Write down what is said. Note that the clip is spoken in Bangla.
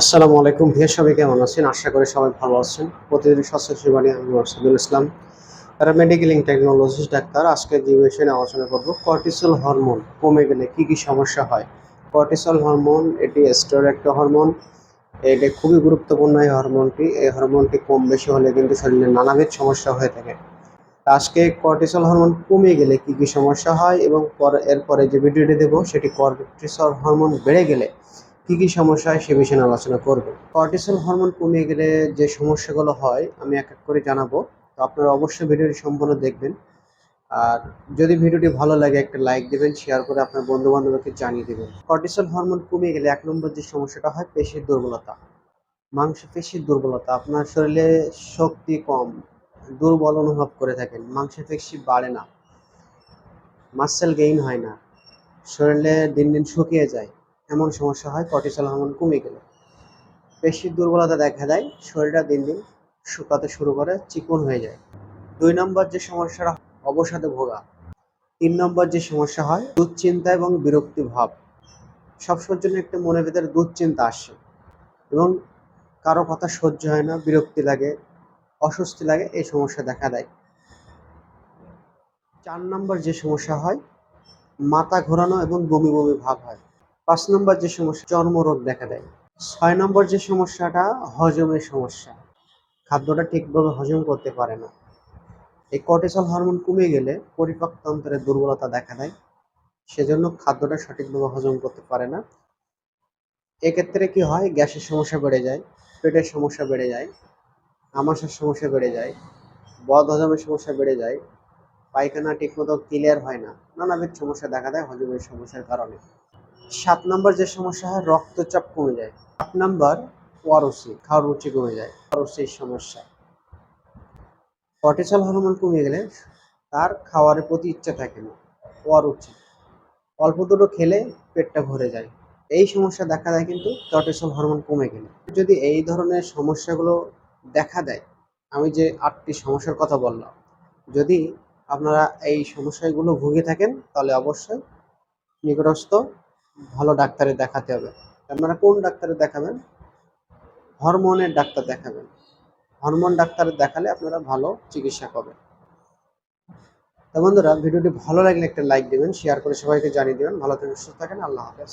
আসসালামু আলাইকুম। ভিয়া সবাই কেমন আছেন? আশা করি সবাই ভালো আছেন। প্রতিদিন স্বাস্থ্য সেবানি আমি মাসুদুল ইসলাম প্যারামেডিকেলিং টেকনোলজিস্ট ডাক্তার। আজকে যে বিষয়ে আলোচনা করব কর্টিসল হরমোন কমে গেলে কি কি সমস্যা হয়? কর্টিসল হরমোন এটি স্টেরয়েড একটা হরমোন এটি খুবই গুরুত্বপূর্ণ এই হরমোনটি এই হরমোনটি কম বেশি হলে কিন্তু শরীরে নানাবিধ সমস্যা হয়ে থাকে। আজকে কর্টিসল হরমোন কমে গেলে কি কি সমস্যা হয় এবং পরে এরপরে যে ভিডিওটি দেবো, সেটি কর্টিসল হরমোন বেড়ে গেলে কি কি সমস্যা সে বিষয়ে আলোচনা করব। কর্টিসল হরমোন কমে গেলে যে সমস্যাগুলো হয়, আমি এক এক করে জানাব। তো আপনারা অবশ্যই ভিডিওটি সম্পূর্ণ দেখবেন। আর যদি ভিডিওটি ভালো লাগে, একটা লাইক দেবেন, শেয়ার করে আপনার বন্ধু বান্ধবকে জানিয়ে দেবেন। কর্টিসল হরমোন কমে গেলে এক নম্বর যে সমস্যাটা হয়, পেশির দুর্বলতা। মাংসপেশির দুর্বলতা, আপনার শরীরে শক্তি কম, দুর্বল অনুভব করে থাকেন মাংসপেশি বাড়ে না মাসেল গেইন হয় না, শরীরে দিন দিন শুকিয়ে যায়। এমন সমস্যা হয় কর্টিসল হরমোন কমে গেলে। পেশির দুর্বলতা দেখা দেয়, শরীরটা দিন দিন শুকাতে শুরু করে, চিকন হয়ে যায়। দুই নম্বর যে সমস্যাটা, অবসাদে ভোগা। তিন নম্বর যে সমস্যা হয়, দুশ্চিন্তা এবং বিরক্তি ভাব সবসময়ের জন্য একটা মনের ভিতরে দুশ্চিন্তা আসে এবং কারও কথা সহ্য হয় না, বিরক্তি লাগে, অস্বস্তি লাগে, এই সমস্যা দেখা দেয়। চার নম্বর যে সমস্যা হয়, মাথা ঘোরানো এবং বমি বমি ভাব হয়। পাঁচ নম্বর যে সমস্যা, চর্মরোগ দেখা দেয়। ছয় নম্বর যে সমস্যাটা, হজমের সমস্যা। খাদ্যটা ঠিকভাবে হজম করতে পারে না। এই কর্টিসল হরমোন কমে গেলে পরিপাকতন্ত্রের দুর্বলতা দেখা দেয়। সেজন্য খাদ্যটা সঠিকভাবে হজম করতে পারে না। এক্ষেত্রে কি হয়, গ্যাসের সমস্যা বেড়ে যায়, পেটের সমস্যা বেড়ে যায় আমাশার সমস্যা বেড়ে যায় বদ হজমের সমস্যা বেড়ে যায়, পায়খানা ঠিকমতো ক্লিয়ার হয় না, নানাবিধ সমস্যা দেখা দেয় হজমের সমস্যার কারণে। সাত নম্বর যে সমস্যা হয়, রক্তচাপ কমে যায়। আট নম্বর, ওয়ারসি খাওয়ার রুচি কমে যায়, ওয়ারসির সমস্যা। কর্টিসল হরমোন কমে গেলে তার খাওয়ারের প্রতি ইচ্ছা থাকে না ওয়ারুচি অল্প দুটো খেলে পেটটা ভরে যায়। এই সমস্যা দেখা দেয় কিন্তু কর্টিসল হরমোন কমে গেলে। যদি এই ধরনের সমস্যাগুলো দেখা দেয়, আমি যে আটটি সমস্যার কথা বললাম, যদি আপনারা এই সমস্যাগুলো ভুগে থাকেন, তাহলে অবশ্যই নিকটস্থ ভালো ডাক্তারে দেখাতে হবে। আপনারা কোন ডাক্তারে দেখাবেন? হরমোনের ডাক্তার দেখাবেন। হরমোন ডাক্তার দেখালে আপনারা ভালো চিকিৎসা পাবেন। তো বন্ধুরা, ভিডিওটি ভালো লাগলে একটা লাইক দেবেন শেয়ার করে সবাইকে জানিয়ে দেবেন। ভালো থাকেন সুস্থ থাকেন, আল্লাহ হাফেজ।